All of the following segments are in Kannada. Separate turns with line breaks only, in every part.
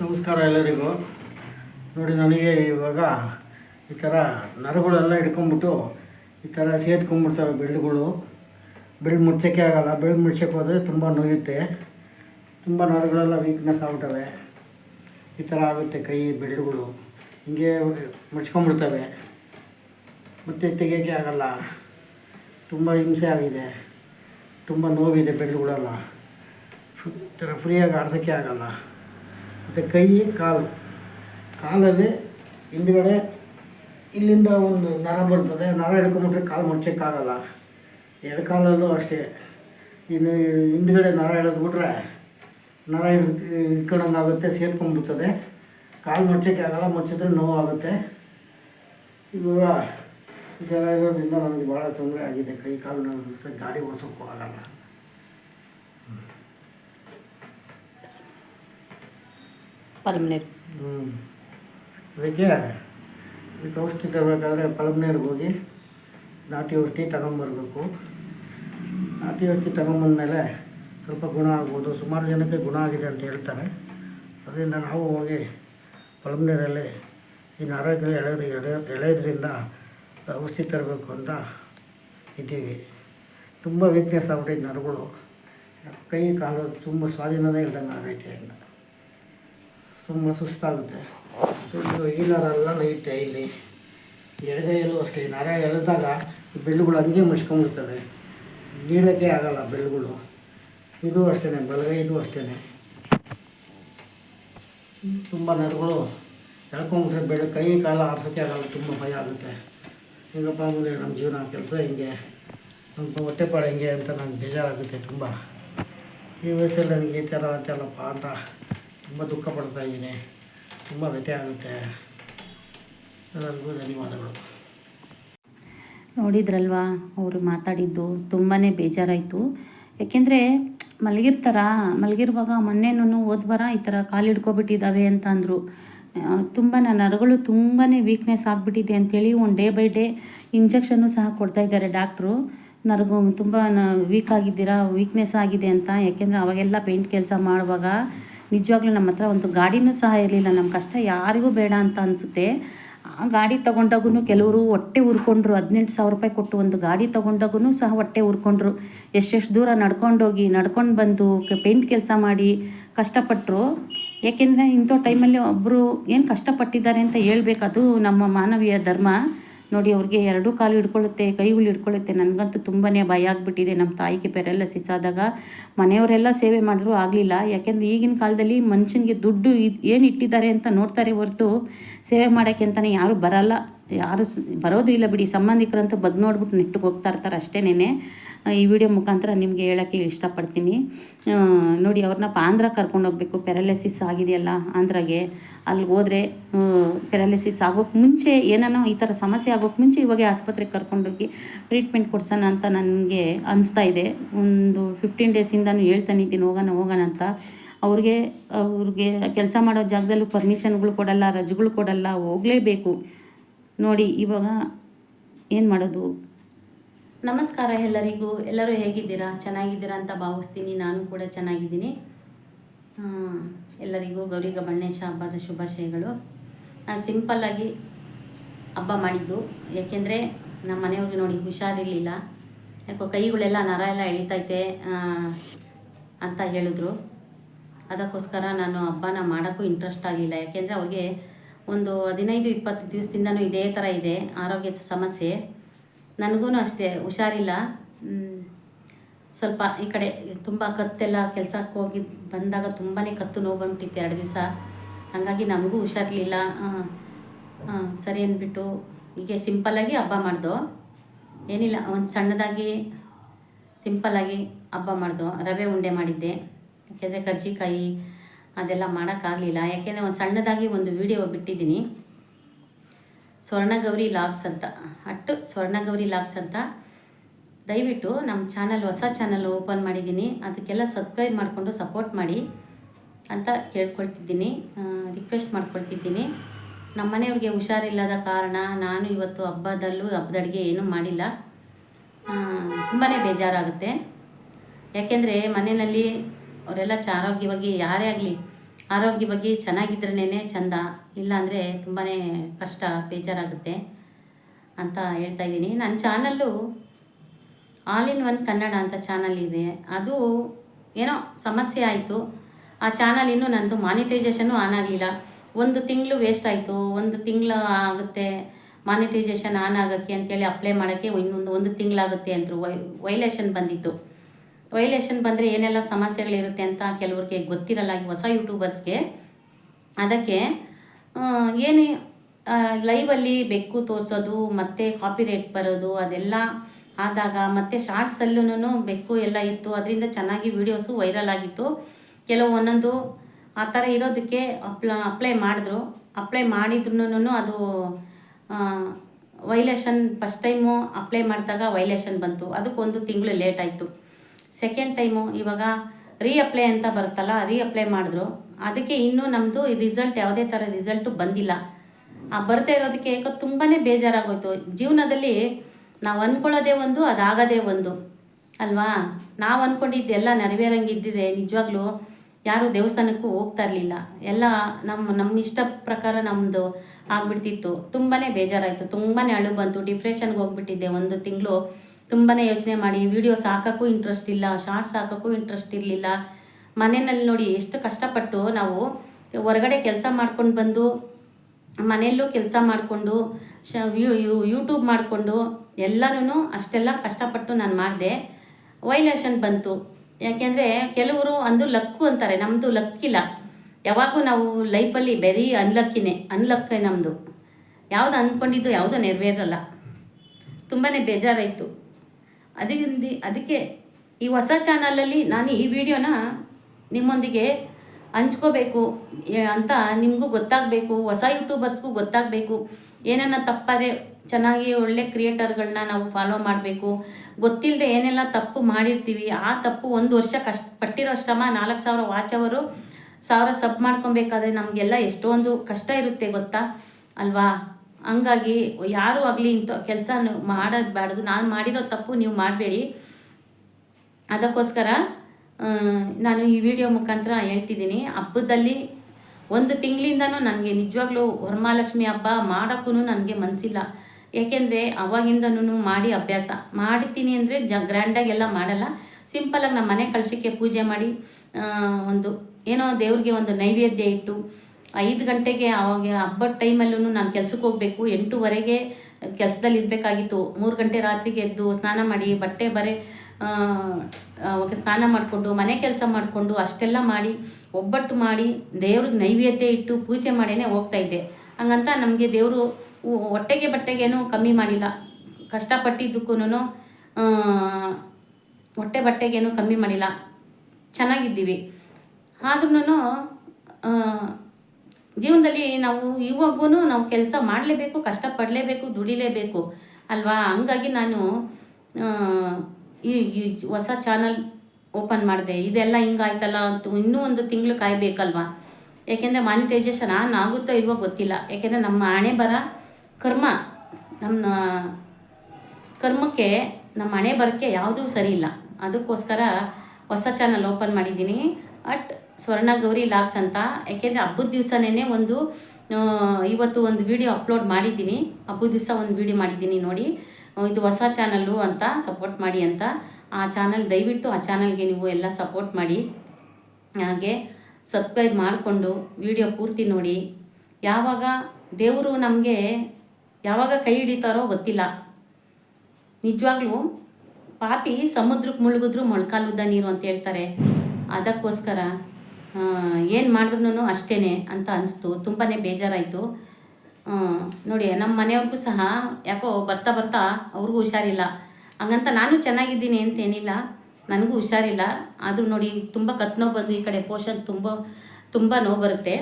ನಮಸ್ಕಾರ ಎಲ್ಲರಿಗೂ. ನೋಡಿ, ನನಗೆ ಇವಾಗ ಈ ಥರ ನರಗಳೆಲ್ಲ ಹಿಡ್ಕೊಂಬಿಟ್ಟು ಈ ಥರ ಸೇದ್ಕೊಂಡ್ಬಿಡ್ತವೆ ಬೆಳ್ಳುಗಳು. ಬೆಳ್ಳು ಮುಡ್ಸೋಕ್ಕೆ ಆಗಲ್ಲ. ಬೆಳ್ಳು ಮುಡ್ಸೋಕ್ಕೆ ಹೋದರೆ ತುಂಬ ನೋಯುತ್ತೆ. ತುಂಬ ನರಗಳೆಲ್ಲ ವೀಕ್ನೆಸ್ ಆಗ್ಬಿಟ್ಟವೆ. ಈ ಥರ ಆಗುತ್ತೆ ಕೈ, ಬೆಳ್ಳುಗಳು. ಹಿಂಗೆ ಮುಡ್ಸ್ಕೊಂಡ್ಬಿಡ್ತವೆ ಮತ್ತೆ ತೆಗಿಯೋಕ್ಕೆ ಆಗಲ್ಲ. ತುಂಬ ಹಿಂಸೆ ಆಗಿದೆ. ತುಂಬ ನೋವಿದೆ ಬೆಳ್ಳುಗಳೆಲ್ಲ. ಈ ಥರ ಫ್ರೀಯಾಗಿ ಆಡ್ಸೋಕ್ಕೆ ಆಗಲ್ಲ. ಮತ್ತು ಕೈ ಕಾಲು. ಕಾಲಲ್ಲಿ ಹಿಂದುಗಡೆ ಇಲ್ಲಿಂದ ಒಂದು ನರ ಬರ್ತದೆ, ನರ ಹಿಡ್ಕೊಂಬಿಟ್ರೆ ಕಾಲು ಮುಚ್ಚೋಕ್ಕಾಗಲ್ಲ. ಎರಡು ಕಾಲಲ್ಲೂ ಅಷ್ಟೇ. ಇನ್ನು ಹಿಂದ್ಗಡೆ ನರ ಎಳೆದ್ಬಿಟ್ರೆ ನರ ಹಿಡ್, ಹಿಡ್ಕೊಂಡಂಗಾಗುತ್ತೆ ಸೇರ್ಕೊಂಡ್ಬಿಡ್ತದೆ ಕಾಲು ಮುಚ್ಚೋಕ್ಕೆ ಆಗಲ್ಲ, ಮುಚ್ಚಿದ್ರೆ ನೋವಾಗುತ್ತೆ. ಇವಾಗ ಇದೆಲ್ಲ ಇರೋದ್ರಿಂದ ನನಗೆ ಭಾಳ ತೊಂದರೆ ಆಗಿದೆ. ಕೈ ಕಾಲು ನೋವು, ಗಾಡಿ ಓಡಿಸೋಕ್ಕೂ ಆಗಲ್ಲ.
ಪಲ್ಮನೇರ್.
ಅದಕ್ಕೆ ಇದಕ್ಕೆ ಔಷಧಿ ತರಬೇಕಾದ್ರೆ ಪಲಮ್ನೇರ್ಗೆ ಹೋಗಿ ನಾಟಿ ಔಷಧಿ ತಗೊಂಬರ್ಬೇಕು. ನಾಟಿ ಔಷಧಿ ತಗೊಂಬಂದಮೇಲೆ ಸ್ವಲ್ಪ ಗುಣ ಆಗ್ಬೋದು. ಸುಮಾರು ಜನಕ್ಕೆ ಗುಣ ಆಗಿದೆ ಅಂತ ಹೇಳ್ತಾರೆ. ಅದರಿಂದ ನಾವು ಹೋಗಿ ಪಲಮ್ನೇರಲ್ಲಿ ಈ ನರಗಳು ಎಳೆ ಎಳೆ, ಎಳೆಯೋದ್ರಿಂದ ಔಷಧಿ ತರಬೇಕು ಅಂತ ಇದ್ದೀವಿ. ತುಂಬ ವೀಕ್ನೆಸ್ ಆಗ್ಬಿಟ್ಟಿದೆ ನರಗಳು. ಕೈ, ಕಾಲು ತುಂಬ ಸ್ವಾಧೀನವೇ ಇಲ್ದಂಗೆ ಆಗೈತೆ ಅಂತ. ತುಂಬ ಸುಸ್ತಾಗುತ್ತೆ. ಇದು ಈ ನೈಟ್ ಇಲ್ಲಿ ಎಡಗೈಯಲ್ಲೂ ಅಷ್ಟೇ, ನರ ಎಳೆದಾಗ ಬೆಳ್ಳುಗಳು ಹಂಗೆ ಮುಚ್ಕೊಂಡ್ಬಿಡ್ತವೆ. ನೀಡೋಕ್ಕೆ ಆಗಲ್ಲ ಬೆಳ್ಳುಗಳು ಇದು ಅಷ್ಟೇ ಬಲಗೈದು ಅಷ್ಟೇ ತುಂಬ ನರಗಳು ಎಳ್ಕೊಂಡ್ಬಿಟ್ರೆ ಬೆಳೆ ಕೈ ಕಾಲ ಆಡ್ಸೋಕ್ಕೆ ಆಗಲ್ಲ, ತುಂಬ ಭಯ ಆಗುತ್ತೆ. ಹೆಂಗಪ್ಪ ಅಂದರೆ ನಮ್ಮ ಜೀವನ ಕೆಲಸ ಹಿಂಗೆ. ನಮ್ಮ ಹೊಟ್ಟೆಪಾಡು ಹೆಂಗೆ ಅಂತ ನನಗೆ ಬೇಜಾರಾಗುತ್ತೆ ತುಂಬ. ಈ ವಯಸ್ಸಲ್ಲಿ ನನಗೆ ಈ ಥರ ಅಂತೆಲ್ಲಪ್ಪ ಅಂತ ತುಂಬ ದುಃಖ ಪಡ್ತಾ ಇದ್ದೀನಿ. ತುಂಬ ವ್ಯಥೆ ಆಗುತ್ತೆ. ಎಲ್ಲರಿಗೂ ಧನ್ಯವಾದಗಳು.
ನೋಡಿದ್ರಲ್ವಾ, ಅವರು ಮಾತಾಡಿದ್ದು ತುಂಬಾ ಬೇಜಾರಾಯಿತು. ಯಾಕೆಂದರೆ ಮಲಗಿರ್ತಾರ, ಮಲಗಿರುವಾಗ ಮೊನ್ನೆನೂ ಓದ್ಬಾರ ಈ ಥರ ಕಾಲು ಹಿಡ್ಕೊಬಿಟ್ಟಿದ್ದಾವೆ ಅಂತ ಅಂದರು. ತುಂಬ ನರಗಳು ತುಂಬಾ ವೀಕ್ನೆಸ್ ಆಗಿಬಿಟ್ಟಿದೆ ಅಂತೇಳಿ ಒಂದು ಡೇ ಬೈ ಡೇ ಇಂಜೆಕ್ಷನ್ನು ಸಹ ಕೊಡ್ತಾ ಇದ್ದಾರೆ ಡಾಕ್ಟ್ರು. ನರಗು ತುಂಬ ವೀಕ್ ಆಗಿದ್ದೀರಾ ವೀಕ್ನೆಸ್ ಆಗಿದೆ ಅಂತ. ಯಾಕೆಂದರೆ ಅವಾಗೆಲ್ಲ ಪೇಂಟ್ ಕೆಲಸ ಮಾಡುವಾಗ ನಿಜವಾಗ್ಲೂ ನಮ್ಮ ಹತ್ರ ಒಂದು ಗಾಡಿನೂ ಸಹ ಇರಲಿಲ್ಲ. ನಮ್ಮ ಕಷ್ಟ ಯಾರಿಗೂ ಬೇಡ ಅಂತ ಅನಿಸುತ್ತೆ. ಆ ಗಾಡಿ ತೊಗೊಂಡಾಗೂ ಕೆಲವರು ಹೊಟ್ಟೆ ಉರ್ಕೊಂಡ್ರು. ಹದಿನೆಂಟು ಸಾವಿರ ರೂಪಾಯಿ ಕೊಟ್ಟು ಒಂದು ಗಾಡಿ ತೊಗೊಂಡಾಗೂ ಸಹ ಹೊಟ್ಟೆ ಉರ್ಕೊಂಡ್ರು. ಎಷ್ಟೆಷ್ಟು ದೂರ ನಡ್ಕೊಂಡೋಗಿ, ನಡ್ಕೊಂಡು ಬಂದು ಪೇಂಟ್ ಕೆಲಸ ಮಾಡಿ ಕಷ್ಟಪಟ್ಟರು ಏಕೆಂದರೆ ಇಂಥ ಟೈಮಲ್ಲಿ ಒಬ್ಬರು ಏನು ಕಷ್ಟಪಟ್ಟಿದ್ದಾರೆ ಅಂತ ಹೇಳ್ಬೇಕು. ಅದು ನಮ್ಮ ಮಾನವೀಯ ಧರ್ಮ. ನೋಡಿ, ಅವ್ರಿಗೆ ಎರಡೂ ಕಾಲು ಹಿಡ್ಕೊಳ್ಳುತ್ತೆ ಕೈಗಳು ಹಿಡ್ಕೊಳ್ಳುತ್ತೆ. ನನಗಂತೂ ತುಂಬಾ ಭಯ ಆಗಿಬಿಟ್ಟಿದೆ. ನಮ್ಮ ತಾಯಿಗೆ ಪೆರಲಸಿಸ್ ಸಿಸಾದಾಗ ಮನೆಯವರೆಲ್ಲ ಸೇವೆ ಮಾಡಿದ್ರು, ಆಗಲಿಲ್ಲ. ಯಾಕೆಂದರೆ ಈಗಿನ ಕಾಲದಲ್ಲಿ ಮನುಷ್ಯನಿಗೆ ದುಡ್ಡು ಏನು ಇಟ್ಟಿದ್ದಾರೆ ಅಂತ ನೋಡ್ತಾರೆ ಹೊರತು ಸೇವೆ ಮಾಡೋಕ್ಕೆ ಅಂತಲೇ ಯಾರೂ ಬರಲ್ಲ. ಯಾರು ಬರೋದು ಇಲ್ಲ ಬಿಡಿ. ಸಂಬಂಧಿಕರಂತೂ ಬಗ್ ನೋಡ್ಬಿಟ್ಟು ನೆಟ್ಟಿಗೆ ಹೋಗ್ತಾ ಇರ್ತಾರೆ ಅಷ್ಟೇನೆ ಈ ವಿಡಿಯೋ ಮುಖಾಂತರ ನಿಮಗೆ ಹೇಳೋಕ್ಕೆ ಇಷ್ಟಪಡ್ತೀನಿ. ನೋಡಿ, ಅವ್ರನ್ನ ಆಂಧ್ರ ಕರ್ಕೊಂಡು ಹೋಗಬೇಕು. ಪ್ಯಾರಾಲಿಸಿಸ್ ಆಗಿದೆಯಲ್ಲ ಆಂಧ್ರಾಗೆ. ಅಲ್ಲಿಗೆ ಹೋದರೆ ಪ್ಯಾರಾಲಿಸಿಸ್ ಆಗೋಕ್ಕೆ ಮುಂಚೆ ಏನೋ ಈ ಥರ ಸಮಸ್ಯೆ ಆಗೋಕ್ಕೆ ಮುಂಚೆ ಇವಾಗ ಆಸ್ಪತ್ರೆಗೆ ಕರ್ಕೊಂಡೋಗಿ ಟ್ರೀಟ್ಮೆಂಟ್ ಕೊಡ್ಸೋಣ ಅಂತ ನನಗೆ ಅನಿಸ್ತಾ ಇದೆ. ಒಂದು ಫಿಫ್ಟೀನ್ ಡೇಸಿಂದನೂ ಹೇಳ್ತಾನೆ ಇದ್ದೀನಿ, ಹೋಗೋಣ ಹೋಗೋಣ ಅಂತ. ಅವ್ರಿಗೆ ಅವ್ರಿಗೆ ಕೆಲಸ ಮಾಡೋ ಜಾಗದಲ್ಲೂ ಪರ್ಮಿಷನ್ಗಳು ಕೊಡಲ್ಲ, ರಜೆಗಳು ಕೊಡಲ್ಲ, ಹೋಗಲೇಬೇಕು. ನೋಡಿ, ಇವಾಗ ಏನು ಮಾಡೋದು? ನಮಸ್ಕಾರ ಎಲ್ಲರಿಗೂ. ಎಲ್ಲರೂ ಹೇಗಿದ್ದೀರಾ? ಚೆನ್ನಾಗಿದ್ದೀರಾ ಅಂತ ಭಾವಿಸ್ತೀನಿ. ನಾನು ಕೂಡ ಚೆನ್ನಾಗಿದ್ದೀನಿ. ಎಲ್ಲರಿಗೂ ಗೌರಿ ಗಣೇಶ ಹಬ್ಬದ ಶುಭಾಶಯಗಳು. ಸಿಂಪಲ್ಲಾಗಿ ಹಬ್ಬ ಮಾಡಿದ್ದು. ಏಕೆಂದರೆ ನಮ್ಮ ಮನೆಯವ್ರಿಗೆ ನೋಡಿ ಹುಷಾರಿರಲಿಲ್ಲ. ಯಾಕೋ ಕೈಗಳೆಲ್ಲ ನರ ಎಲ್ಲ ಎಳಿತೈತೆ ಅಂತ ಹೇಳಿದ್ರು. ಅದಕ್ಕೋಸ್ಕರ ನಾನು ಹಬ್ಬನ ಮಾಡೋಕ್ಕೂ ಇಂಟ್ರೆಸ್ಟ್ ಆಗಲಿಲ್ಲ. ಯಾಕೆಂದರೆ ಅವ್ರಿಗೆ ಒಂದು ಹದಿನೈದು, ಇಪ್ಪತ್ತು ದಿವಸದಿಂದನೂ ಇದೇ ಥರ ಇದೆ. ಆರೋಗ್ಯದ ಸಮಸ್ಯೆ. ನನಗೂ ಅಷ್ಟೇ, ಹುಷಾರಿಲ್ಲ. ಸ್ವಲ್ಪ ಈ ಕಡೆ ತುಂಬ ಕತ್ತೆಲ್ಲ ಕೆಲಸಕ್ಕೆ ಹೋಗಿ ಬಂದಾಗ ತುಂಬಾ ಕತ್ತು ನೋವು ಬಂದ್ಬಿಟ್ಟಿತ್ತು ಎರಡು ದಿವಸ. ಹಾಗಾಗಿ ನಮಗೂ ಹುಷಾರಿರಲಿಲ್ಲ ಸರಿ ಅಂದ್ಬಿಟ್ಟು ಹೀಗೆ ಸಿಂಪಲ್ಲಾಗಿ ಹಬ್ಬ ಮಾಡ್ದೋ. ಏನಿಲ್ಲ, ಒಂದು ಸಣ್ಣದಾಗಿ ಸಿಂಪಲ್ಲಾಗಿ ಹಬ್ಬ ಮಾಡ್ದೋ. ರವೆ ಉಂಡೆ ಮಾಡಿದ್ದೆ. ಯಾಕೆಂದರೆ ಕರ್ಜಿಕಾಯಿ ಅದೆಲ್ಲ ಮಾಡೋಕ್ಕಾಗಲಿಲ್ಲ. ಯಾಕೆಂದರೆ ಒಂದು ಸಣ್ಣದಾಗಿ ಒಂದು ವಿಡಿಯೋ ಬಿಟ್ಟಿದ್ದೀನಿ. ಸ್ವರ್ಣಗೌರಿ ಲಾಗ್ಸ್ ಅಂತ. ಅಟ್ ಸ್ವರ್ಣಗೌರಿ ಲಾಗ್ಸ್ ಅಂತ. ದಯವಿಟ್ಟು ನಮ್ಮ ಚಾನಲ್, ಹೊಸ ಚಾನಲ್ ಓಪನ್ ಮಾಡಿದ್ದೀನಿ. ಅದಕ್ಕೆಲ್ಲ ಸಬ್ಸ್ಕ್ರೈಬ್ ಮಾಡಿಕೊಂಡು ಸಪೋರ್ಟ್ ಮಾಡಿ ಅಂತ ಕೇಳ್ಕೊಳ್ತಿದ್ದೀನಿ. ರಿಕ್ವೆಸ್ಟ್ ಮಾಡ್ಕೊಳ್ತಿದ್ದೀನಿ. ನಮ್ಮ ಮನೆಯವ್ರಿಗೆ ಹುಷಾರಿಲ್ಲದ ಕಾರಣ ನಾನು ಇವತ್ತು ಹಬ್ಬದಲ್ಲೂ ಹಬ್ಬದ ಅಡುಗೆ ಏನೂ ಮಾಡಿಲ್ಲ. ತುಂಬಾ ಬೇಜಾರಾಗುತ್ತೆ. ಯಾಕೆಂದರೆ ಮನೆಯಲ್ಲಿ ಅವರೆಲ್ಲ ಚಾರೋಗ್ಯವಾಗಿ ಯಾರೇ ಆಗಲಿ ಆರೋಗ್ಯವಾಗಿ ಚೆನ್ನಾಗಿದ್ರೇ ಚಂದ, ಇಲ್ಲಾಂದರೆ ತುಂಬಾ ಕಷ್ಟ, ಬೇಜಾರಾಗುತ್ತೆ ಅಂತ ಹೇಳ್ತಾ ಇದ್ದೀನಿ. ನನ್ನ channel all in one Kannada ಅಂತ ಚಾನಲ್ ಇದೆ. ಅದು ಏನೋ ಸಮಸ್ಯೆ ಆಯಿತು. ಆ ಚಾನಲ್ ಇನ್ನೂ ನನ್ನದು ಮಾನಿಟೈಸೇಷನ್ನು ಆನ್ ಆಗಲಿಲ್ಲ. ಒಂದು ತಿಂಗಳು ವೇಸ್ಟ್ ಆಯಿತು. ಒಂದು ತಿಂಗಳು ಆಗುತ್ತೆ ಮಾನಿಟೈಸೇಷನ್ ಆನ್ ಆಗೋಕ್ಕೆ ಅಂತೇಳಿ ಅಪ್ಲೈ ಮಾಡೋಕ್ಕೆ ಇನ್ನೊಂದು ಒಂದು ತಿಂಗಳಾಗುತ್ತೆ ಅಂದರು. ವೈ ವೈಲೇಷನ್ ಬಂದಿತ್ತು. ವೈಲೇಷನ್ ಬಂದರೆ ಏನೆಲ್ಲ ಸಮಸ್ಯೆಗಳಿರುತ್ತೆ ಅಂತ ಕೆಲವ್ರಿಗೆ ಗೊತ್ತಿರಲ್ಲ ಹೊಸ ಯೂಟ್ಯೂಬರ್ಸ್ಗೆ ಅದಕ್ಕೆ ಏನು ಲೈವಲ್ಲಿ ಬೆಕ್ಕು ತೋರಿಸೋದು, ಮತ್ತು ಕಾಪಿ ರೇಟ್ ಬರೋದು, ಅದೆಲ್ಲ ಆದಾಗ ಮತ್ತು ಶಾರ್ಟ್ಸಲ್ಲೂ ಬೆಕ್ಕು ಎಲ್ಲ ಇತ್ತು. ಅದರಿಂದ ಚೆನ್ನಾಗಿ ವೀಡಿಯೋಸು ವೈರಲ್ ಆಗಿತ್ತು. ಕೆಲವು ಒಂದೊಂದು ಆ ಥರ ಇರೋದಕ್ಕೆ ಅಪ್ಲ ಅಪ್ಲೈ ಮಾಡಿದ್ರು. ಅಪ್ಲೈ ಮಾಡಿದ್ರು ಅದು ವೈಲೇಷನ್ ಫಸ್ಟ್ ಟೈಮು ಅಪ್ಲೈ ಮಾಡಿದಾಗ ವೈಲೇಷನ್ ಬಂತು. ಅದಕ್ಕೊಂದು ತಿಂಗಳು ಲೇಟ್ ಆಯಿತು. ಸೆಕೆಂಡ್ ಟೈಮು ಇವಾಗ ರೀಅಪ್ಲೈ ಅಂತ ಬರುತ್ತಲ್ಲ ರೀಅಪ್ಲೈ ಮಾಡಿದ್ರು. ಅದಕ್ಕೆ ಇನ್ನೂ ನಮ್ಮದು ರಿಸಲ್ಟ್ ಯಾವುದೇ ಥರ ರಿಸಲ್ಟು ಬಂದಿಲ್ಲ. ಆ ಬರ್ತಾ ಇರೋದಕ್ಕೆ ಯಾಕೋ ತುಂಬಾ ಬೇಜಾರಾಗೋಯ್ತು. ಜೀವನದಲ್ಲಿ ನಾವು ಅಂದ್ಕೊಳ್ಳೋದೇ ಒಂದು, ಅದಾಗೋದೇ ಒಂದು. ಅಲ್ವಾ? ನಾವು ಅಂದ್ಕೊಂಡಿದ್ದೆಲ್ಲ ನೆರವೇರಂಗಿದ್ದಿದ್ರೆ ನಿಜವಾಗ್ಲೂ ಯಾರು ದೇವಸ್ಥಾನಕ್ಕೂ ಹೋಗ್ತಾ ಇರಲಿಲ್ಲ. ಎಲ್ಲ ನಮ್ಮ ನಮ್ಮ ಇಷ್ಟ ಪ್ರಕಾರ ನಮ್ಮದು ಆಗಿಬಿಡ್ತಿತ್ತು. ತುಂಬಾ ಬೇಜಾರಾಯಿತು. ತುಂಬಾ ಅಳು ಬಂತು. ಡಿಪ್ರೆಷನ್ಗೆ ಹೋಗ್ಬಿಟ್ಟಿದ್ದೆ ಒಂದು ತಿಂಗಳು. ತುಂಬಾ ಯೋಚನೆ ಮಾಡಿ ವೀಡಿಯೋಸ್ ಹಾಕೋಕ್ಕೂ ಇಂಟ್ರೆಸ್ಟ್ ಇಲ್ಲ ಶಾರ್ಟ್ಸ್ ಹಾಕೋಕ್ಕೂ ಇಂಟ್ರೆಸ್ಟ್ ಇರಲಿಲ್ಲ. ಮನೆಯಲ್ಲಿ ನೋಡಿ ಎಷ್ಟು ಕಷ್ಟಪಟ್ಟು ನಾವು ಹೊರಗಡೆ ಕೆಲಸ ಮಾಡ್ಕೊಂಡು ಬಂದು, ಮನೆಯಲ್ಲೂ ಕೆಲಸ ಮಾಡಿಕೊಂಡು, ಶ ಯೂಟ್ಯೂಬ್ ಮಾಡಿಕೊಂಡು ಎಲ್ಲನೂ ಅಷ್ಟೆಲ್ಲ ಕಷ್ಟಪಟ್ಟು ನಾನು ಮಾಡಿದೆ. ವೈಲೇಷನ್ ಬಂತು. ಯಾಕೆಂದರೆ ಕೆಲವರು ಅಂದು ಲಕ್ಕು ಅಂತಾರೆ ನಮ್ಮದು ಲಕ್ಕಿಲ್ಲ. ಯಾವಾಗೂ ನಾವು ಲೈಫಲ್ಲಿ ವೆರಿ ಅನ್ಲಕ್ಕಿನೇ ಅನ್ಲಕ್ಕೇ ನಮ್ಮದು ಯಾವುದು ಅಂದ್ಕೊಂಡಿದ್ದು ಯಾವುದೂ ನೆರವೇರಲ್ಲ. ತುಂಬಾ ಬೇಜಾರಾಯಿತು. ಅದಕ್ಕೆ ಅದಕ್ಕೆ ಈ ಹೊಸ ಚಾನಲಲ್ಲಿ ನಾನು ಈ ವಿಡಿಯೋನ ನಿಮ್ಮೊಂದಿಗೆ ಹಂಚ್ಕೋಬೇಕು ಅಂತ ನಿಮಗೂ ಗೊತ್ತಾಗಬೇಕು, ಹೊಸ ಯೂಟ್ಯೂಬರ್ಸ್ಗೂ ಗೊತ್ತಾಗಬೇಕು ಏನನ್ನ ತಪ್ಪಾದರೆ ಚೆನ್ನಾಗಿ ಒಳ್ಳೆ ಕ್ರಿಯೇಟರ್ಗಳನ್ನ ನಾವು ಫಾಲೋ ಮಾಡಬೇಕು ಗೊತ್ತಿಲ್ಲದೆ ಏನೆಲ್ಲ ತಪ್ಪು ಮಾಡಿರ್ತೀವಿ, ಆ ತಪ್ಪು ಒಂದು ವರ್ಷ ಕಷ್ಟ ಪಟ್ಟಿರೋ ಶ್ರಮ ನಾಲ್ಕು ಸಾವಿರ ವಾಚ್ ಅವರು, ಸಾವಿರ ಸಬ್ ಮಾಡ್ಕೊಬೇಕಾದ್ರೆ ನಮಗೆಲ್ಲ ಎಷ್ಟೊಂದು ಕಷ್ಟ ಇರುತ್ತೆ ಗೊತ್ತಾ, ಅಲ್ವಾ? ಹಂಗಾಗಿ ಯಾರು ಆಗಲಿ ಇಂಥ ಕೆಲಸ ಮಾಡೋದು ಬ್ಯಾಡ್ದು. ನಾನು ಮಾಡಿರೋ ತಪ್ಪು ನೀವು ಮಾಡಬೇಡಿ. ಅದಕ್ಕೋಸ್ಕರ ನಾನು ಈ ವಿಡಿಯೋ ಮುಖಾಂತರ ಹೇಳ್ತಿದ್ದೀನಿ. ಹಬ್ಬದಲ್ಲಿ ಒಂದು ತಿಂಗಳಿಂದನೂ ನನಗೆ ನಿಜವಾಗ್ಲೂ ವರಮಹಾಲಕ್ಷ್ಮಿ ಹಬ್ಬ ಮಾಡೋಕ್ಕೂ ನನಗೆ ಮನಸ್ಸಿಲ್ಲ ಏಕೆಂದರೆ ಅವಾಗಿಂದನೂ ಮಾಡಿ ಅಭ್ಯಾಸ. ಮಾಡ್ತೀನಿ ಅಂದರೆ ಜ, ಗ್ರ್ಯಾಂಡಾಗೆಲ್ಲ ಮಾಡಲ್ಲ. ಸಿಂಪಲಾಗಿ ನಮ್ಮ ಮನೆ ಕಳಶಕ್ಕೆ ಪೂಜೆ ಮಾಡಿ ಒಂದು ಏನೋ ದೇವ್ರಿಗೆ ಒಂದು ನೈವೇದ್ಯ ಇಟ್ಟು ಐದು ಗಂಟೆಗೆ ಆವಾಗ ಹಬ್ಬದ ಟೈಮಲ್ಲೂ ನಾನು ಕೆಲಸಕ್ಕೆ ಹೋಗಬೇಕು, ಎಂಟೂವರೆಗೆ ಕೆಲಸದಲ್ಲಿ ಇರಬೇಕಾಗಿತ್ತು. ಮೂರು ಗಂಟೆ ರಾತ್ರಿಗೆ ಎದ್ದು ಸ್ನಾನ ಮಾಡಿ, ಬಟ್ಟೆ ಬರೆ ಸ್ನಾನ ಮಾಡಿಕೊಂಡು, ಮನೆ ಕೆಲಸ ಮಾಡಿಕೊಂಡು ಅಷ್ಟೆಲ್ಲ ಮಾಡಿ, ಒಬ್ಬಟ್ಟು ಮಾಡಿ ದೇವ್ರಿಗೆ ನೈವೇದ್ಯ ಇಟ್ಟು ಪೂಜೆ ಮಾಡೇ ಹೋಗ್ತಾ ಇದ್ದೆ. ಹಂಗಂತ ನಮಗೆ ದೇವರು ಹೊಟ್ಟೆಗೆ ಬಟ್ಟೆಗೇನು ಕಮ್ಮಿ ಮಾಡಿಲ್ಲ. ಕಷ್ಟಪಟ್ಟಿದ್ದಕ್ಕೂ ಹೊಟ್ಟೆ ಬಟ್ಟೆಗೇನು ಕಮ್ಮಿ ಮಾಡಿಲ್ಲ. ಚೆನ್ನಾಗಿದ್ದೀವಿ. ಆದ್ರೂ ಜೀವನದಲ್ಲಿ ನಾವು ಇವಾಗೂ ನಾವು ಕೆಲಸ ಮಾಡಲೇಬೇಕು, ಕಷ್ಟಪಡಲೇಬೇಕು, ದುಡಿಲೇಬೇಕು ಅಲ್ವಾ? ಹಂಗಾಗಿ ನಾನು ಈ ಹೊಸ ಚಾನಲ್ ಓಪನ್ ಮಾಡಿದೆ. ಇದೆಲ್ಲ ಹಿಂಗಾಯ್ತಲ್ಲ ಅಂತ ಇನ್ನೂ ಒಂದು ತಿಂಗಳು ಕಾಯಬೇಕಲ್ವಾ? ಯಾಕೆಂದರೆ ಮಾನಿಟೈಸೇಷನ್ ಆನ್ ಆಗುತ್ತೋ ಇಲ್ವೋ ಗೊತ್ತಿಲ್ಲ. ಯಾಕೆಂದರೆ ನಮ್ಮ ಹಣೆ ಬರ ಕರ್ಮ. ನಮ್ಮ ಕರ್ಮಕ್ಕೆ, ನಮ್ಮ ಹಣೆ ಬರಕ್ಕೆ ಯಾವುದೂ ಸರಿ ಇಲ್ಲ. ಅದಕ್ಕೋಸ್ಕರ ಹೊಸ ಚಾನಲ್ ಓಪನ್ ಮಾಡಿದ್ದೀನಿ. ಅಟ್ ಸ್ವರ್ಣ ಗೌರಿ ಲಾಕ್ಸ್ ಅಂತ. ಯಾಕೆಂದರೆ ಹಬ್ಬದ ದಿವಸನೇ ಒಂದು ಇವತ್ತು ಒಂದು ವಿಡಿಯೋ ಅಪ್ಲೋಡ್ ಮಾಡಿದ್ದೀನಿ. ಹಬ್ಬದ ದಿವಸ ಒಂದು ವಿಡಿಯೋ ಮಾಡಿದ್ದೀನಿ ನೋಡಿ. ಇದು ಹೊಸ ಚಾನಲ್ಲು ಅಂತ ಸಪೋರ್ಟ್ ಮಾಡಿ ಅಂತ. ಆ ಚಾನಲ್ ದಯವಿಟ್ಟು ಆ ಚಾನಲ್ಗೆ ನೀವು ಎಲ್ಲ ಸಪೋರ್ಟ್ ಮಾಡಿ. ಹಾಗೆ ಸಬ್ಸ್ಕ್ರೈಬ್ ಮಾಡಿಕೊಂಡು ವಿಡಿಯೋ ಪೂರ್ತಿ ನೋಡಿ. ಯಾವಾಗ ದೇವರು ನಮಗೆ ಯಾವಾಗ ಕೈ ಹಿಡಿತಾರೋ ಗೊತ್ತಿಲ್ಲ. ನಿಜವಾಗ್ಲೂ ಪಾಪಿ ಸಮುದ್ರಕ್ಕೆ ಮುಳುಗಿದ್ರು ಮೊಳಕಾಲುದ್ದ ನೀರು ಅಂತ ಹೇಳ್ತಾರೆ. ಅದಕ್ಕೋಸ್ಕರ ಏನು ಮಾಡಿದ್ರು ಅಷ್ಟೇ ಅಂತ ಅನಿಸ್ತು. ತುಂಬಾ ಬೇಜಾರಾಯಿತು. ನೋಡಿ ನಮ್ಮ ಮನೆಯವ್ರಿಗೂ ಸಹ ಯಾಕೋ ಬರ್ತಾ ಬರ್ತಾ ಅವ್ರಿಗೂ ಹುಷಾರಿಲ್ಲ. ಹಂಗಂತ ನಾನು ಚೆನ್ನಾಗಿದ್ದೀನಿ ಅಂತೇನಿಲ್ಲ ನನಗೂ ಹುಷಾರಿಲ್ಲ. ಆದರೂ ನೋಡಿ, ತುಂಬ ಕತ್ನೋ ಬಂದು ಈ ಕಡೆ ಪೋಷನ್ ತುಂಬ ತುಂಬ ನೋವು ಬರುತ್ತೆ.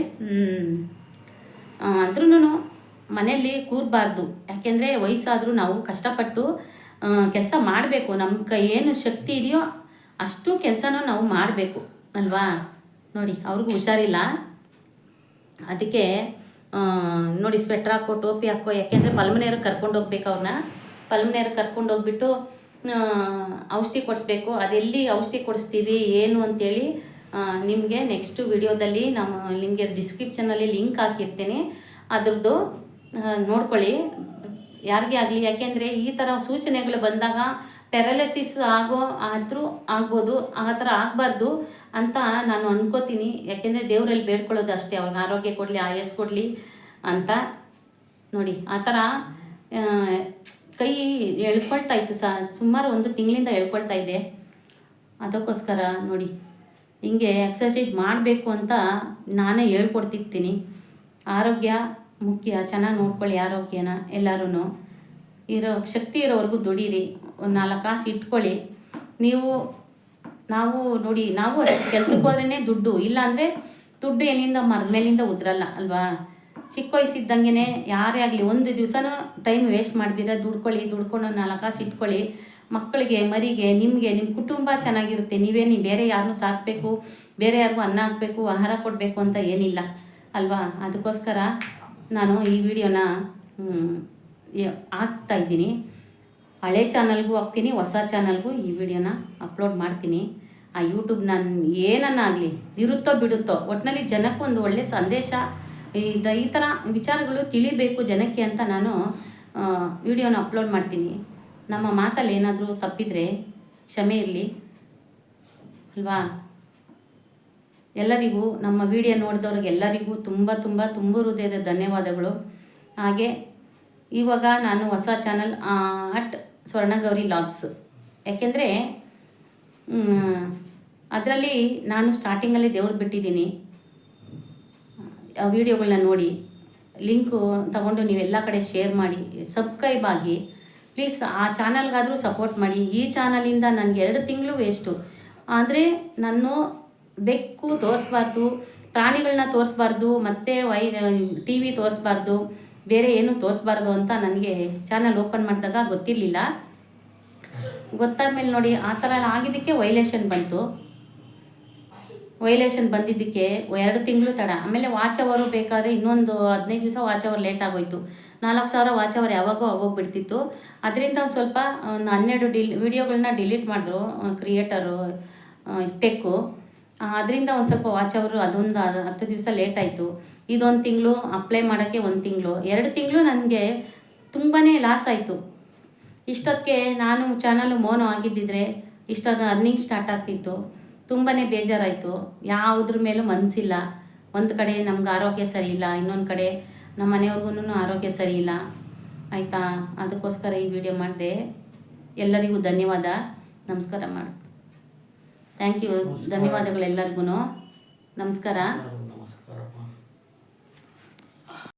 ಅಂದ್ರೂ ಮನೆಯಲ್ಲಿ ಕೂರಬಾರ್ದು. ಯಾಕೆಂದರೆ ವಯಸ್ಸಾದರೂ ನಾವು ಕಷ್ಟಪಟ್ಟು ಕೆಲಸ ಮಾಡಬೇಕು. ನಮ್ಮ ಕೈ ಏನು ಶಕ್ತಿ ಇದೆಯೋ ಅಷ್ಟು ಕೆಲಸನೂ ನಾವು ಮಾಡಬೇಕು. ಅಲ್ವಾ? ನೋಡಿ, ಅವ್ರಿಗೂ ಹುಷಾರಿಲ್ಲ. ಅದಕ್ಕೆ ನೋಡಿ ಸ್ವೆಟ್ರ್ ಹಾಕೋ, ಟೋಪಿ ಹಾಕೋ, ಯಾಕೆಂದರೆ ಪಲ್ಮನೇರು ಕರ್ಕೊಂಡು ಹೋಗ್ಬೇಕು ಅವ್ರನ್ನ ಪಲ್ಮನೇರು ಕರ್ಕೊಂಡು ಹೋಗ್ಬಿಟ್ಟು ಔಷಧಿ ಕೊಡಿಸ್ಬೇಕು. ಅದೆಲ್ಲಿ ಔಷಧಿ ಕೊಡಿಸ್ತೀವಿ, ಏನು ಅಂತೇಳಿ ನಿಮಗೆ ನೆಕ್ಸ್ಟ್ ವಿಡಿಯೋದಲ್ಲಿ ನಮ್ಮ, ನಿಮಗೆ ಡಿಸ್ಕ್ರಿಪ್ಷನಲ್ಲಿ ಲಿಂಕ್ ಹಾಕಿರ್ತೀನಿ. ಅದ್ರದ್ದು ನೋಡ್ಕೊಳ್ಳಿ. ಯಾರಿಗೇ ಆಗಲಿ, ಯಾಕೆಂದರೆ ಈ ಥರ ಸೂಚನೆಗಳು ಬಂದಾಗ ಪೆರಲಿಸಿಸ್ ಆಗೋ, ಆದರೂ ಆಗ್ಬೋದು, ಆ ಥರ ಆಗಬಾರ್ದು ಅಂತ ನಾನು ಅನ್ಕೋತೀನಿ. ಯಾಕೆಂದರೆ ದೇವರಲ್ಲಿ ಬೇಡ್ಕೊಳ್ಳೋದು ಅಷ್ಟೇ. ಅವ್ರಿಗೆ ಆರೋಗ್ಯ ಕೊಡಲಿ, ಆಯಸ್ ಕೊಡಲಿ ಅಂತ. ನೋಡಿ, ಆ ಥರ ಕೈ ಎಳ್ಕೊಳ್ತಾ ಇತ್ತು ಸಹ ಸುಮಾರು ಒಂದು ತಿಂಗಳಿಂದ ಎಳ್ಕೊಳ್ತಾ ಇದ್ದೆ ಅದಕ್ಕೋಸ್ಕರ ನೋಡಿ, ಹಿಂಗೆ ಎಕ್ಸಸೈಸ್ ಮಾಡಬೇಕು ಅಂತ ನಾನೇ ಹೇಳ್ಕೊಡ್ತಿರ್ತೀನಿ. ಆರೋಗ್ಯ ಮುಖ್ಯ. ಚೆನ್ನಾಗಿ ನೋಡ್ಕೊಳ್ಳಿ ಆರೋಗ್ಯನ ಎಲ್ಲರೂ ಇರೋ ಶಕ್ತಿ ಇರೋವರೆಗೂ ದುಡೀರಿ. ಒಂದು ನಾಲ್ಕು ಕಾಸು ಇಟ್ಕೊಳ್ಳಿ. ನೀವು, ನಾವು ನೋಡಿ, ನಾವು ಕೆಲ್ಸಕ್ಕೆ ಹೋದ್ರೇ ದುಡ್ಡು. ಇಲ್ಲಾಂದರೆ ದುಡ್ಡು ಎಲ್ಲಿಂದ ಮರದ ಮೇಲಿಂದ ಉದ್ರಲ್ಲ, ಅಲ್ವಾ? ಚಿಕ್ಕ ವಯಸ್ಸಿದ್ದಂಗೆ ಯಾರೇ ಆಗಲಿ ಒಂದು ದಿವಸನೂ ಟೈಮ್ ವೇಸ್ಟ್ ಮಾಡ್ದಿರ, ದುಡ್ಕೊಳ್ಳಿ, ದುಡ್ಕೊಂಡು ನಾಲ್ಕು ಕಾಸು ಇಟ್ಕೊಳ್ಳಿ. ಮಕ್ಕಳಿಗೆ, ಮರಿಗೆ, ನಿಮಗೆ ನಿಮ್ಮ ಕುಟುಂಬ ಚೆನ್ನಾಗಿರುತ್ತೆ. ನೀವೇ ನೀವು ಬೇರೆ ಯಾರನ್ನೂ ಸಾಕಬೇಕು, ಬೇರೆ ಯಾರಿಗೂ ಅನ್ನ ಹಾಕಬೇಕು, ಆಹಾರ ಕೊಡಬೇಕು ಅಂತ ಏನಿಲ್ಲ, ಅಲ್ವಾ? ಅದಕ್ಕೋಸ್ಕರ ನಾನು ಈ ವಿಡಿಯೋನ ಹಾಕ್ತಾ ಇದ್ದೀನಿ. ಹಳೆ ಚಾನಲ್ಗೂ ಹಾಕ್ತೀನಿ, ಹೊಸ ಚಾನಲ್ಗೂ ಈ ವಿಡಿಯೋನ ಅಪ್ಲೋಡ್ ಮಾಡ್ತೀನಿ. ಆ ಯೂಟ್ಯೂಬ್ ನಾನು ಏನನ್ನಾಗಲಿ ಇರುತ್ತೋ ಬಿಡುತ್ತೋ ಒಟ್ಟಿನಲ್ಲಿ ಜನಕ್ಕೆ ಒಂದು ಒಳ್ಳೆಯ ಸಂದೇಶ ಇದು ಈ ಥರ ವಿಚಾರಗಳು ತಿಳಿಬೇಕು ಜನಕ್ಕೆ ಅಂತ ನಾನು ವಿಡಿಯೋನ ಅಪ್ಲೋಡ್ ಮಾಡ್ತೀನಿ. ನಮ್ಮ ಮಾತಲ್ಲಿ ಏನಾದರೂ ತಪ್ಪಿದರೆ ಕ್ಷಮೆ ಇರಲಿ. ಅಲ್ವಾ? ಎಲ್ಲರಿಗೂ, ನಮ್ಮ ವಿಡಿಯೋ ನೋಡಿದವ್ರಿಗೆ ಎಲ್ಲರಿಗೂ ತುಂಬ ತುಂಬ ತುಂಬ ಹೃದಯದ ಧನ್ಯವಾದಗಳು. ಹಾಗೆ, ಇವಾಗ ನಾನು ಹೊಸ ಚಾನಲ್ ಅಟ್ ಸ್ವರ್ಣಗೌರಿ ಲಾಗ್ಸ್. ಯಾಕೆಂದರೆ ಅದರಲ್ಲಿ ನಾನು ಸ್ಟಾರ್ಟಿಂಗಲ್ಲಿ ದೇವ್ರು ಬಿಟ್ಟಿದ್ದೀನಿ. ಆ ವಿಡಿಯೋಗಳನ್ನ ನೋಡಿ ಲಿಂಕು ತಗೊಂಡು ನೀವೆಲ್ಲ ಕಡೆ ಶೇರ್ ಮಾಡಿ ಸಬ್ಸ್ಕ್ರೈಬ್ ಆಗಿ ಪ್ಲೀಸ್ ಆ ಚಾನಲ್ಗಾದರೂ ಸಪೋರ್ಟ್ ಮಾಡಿ. ಈ ಚಾನಲಿಂದ ನನಗೆ ಎರಡು ತಿಂಗಳು ವೇಸ್ಟು ಆದರೆ ನಾನು ಬೆಕ್ಕು ತೋರಿಸ್ಬಾರ್ದು ಪ್ರಾಣಿಗಳನ್ನ ತೋರಿಸ್ಬಾರ್ದು, ಮತ್ತು ವೈ ಟಿ ವಿ ತೋರಿಸ್ಬಾರ್ದು ಬೇರೆ ಏನು ತೋರಿಸ್ಬಾರ್ದು ಅಂತ ನನಗೆ ಚಾನಲ್ ಓಪನ್ ಮಾಡಿದಾಗ ಗೊತ್ತಿರಲಿಲ್ಲ. ಗೊತ್ತಾದ ಮೇಲೆ ನೋಡಿ, ಆ ಥರ ಆಗಿದ್ದಕ್ಕೆ ವೈಲೇಷನ್ ಬಂತು. ವೈಲೇಷನ್ ಬಂದಿದ್ದಕ್ಕೆ ಎರಡು ತಿಂಗಳು ತಡ. ಆಮೇಲೆ ವಾಚ್ ಅವರು ಬೇಕಾದರೆ ಇನ್ನೊಂದು ಹದಿನೈದು ದಿವಸ ವಾಚ್ ಅವರ್ ಲೇಟ್ ಆಗೋಯ್ತು. ನಾಲ್ಕು ಸಾವಿರ ವಾಚ್ ಅವರ್ ಯಾವಾಗೋ ಆಗೋಗ್ಬಿಡ್ತಿತ್ತು. ಅದರಿಂದ ಒಂದು ಸ್ವಲ್ಪ, ಒಂದು ಹನ್ನೆರಡು ಡಿಲ್ ವಿಡಿಯೋಗಳನ್ನ ಡಿಲೀಟ್ ಮಾಡಿದ್ರು ಕ್ರಿಯೇಟರು ಟೆಕ್ಕು ಅದರಿಂದ ಒಂದು ಸ್ವಲ್ಪ ವಾಚ್ ಅವರು ಅದೊಂದು ಹತ್ತು ದಿವಸ ಲೇಟ್ ಆಯಿತು. ಇದೊಂದು ತಿಂಗಳು ಅಪ್ಲೈ ಮಾಡೋಕ್ಕೆ ಒಂದು ತಿಂಗಳು. ಎರಡು ತಿಂಗಳು ನನಗೆ ತುಂಬಾ ಲಾಸ್ ಆಯಿತು. ಇಷ್ಟೊತ್ತಿಗೆ ನಾನು ಚಾನಲು ಮೋನೋ ಆಗಿದ್ದಿದ್ರೆ ಇಷ್ಟೊಂದು ಅರ್ನಿಂಗ್ ಸ್ಟಾರ್ಟ್ ಆಗ್ತಿತ್ತು. ತುಂಬಾ ಬೇಜಾರಾಯಿತು. ಯಾವುದ್ರ ಮೇಲೂ ಮನಸ್ಸಿಲ್ಲ ಒಂದು ಕಡೆ ನಮ್ಗೆ ಆರೋಗ್ಯ ಸರಿ ಇಲ್ಲ, ಇನ್ನೊಂದು ಕಡೆ ನಮ್ಮ ಮನೆಯವ್ರಿಗೂ ಆರೋಗ್ಯ ಸರಿ ಇಲ್ಲ. ಆಯಿತಾ? ಅದಕ್ಕೋಸ್ಕರ ಈ ವಿಡಿಯೋ ಮಾಡಿದೆ. ಎಲ್ಲರಿಗೂ ಧನ್ಯವಾದ. ನಮಸ್ಕಾರ ಮಾಡು. ಥ್ಯಾಂಕ್ ಯು ಧನ್ಯವಾದಗಳು ಎಲ್ಲರಿಗೂ ನಮಸ್ಕಾರ.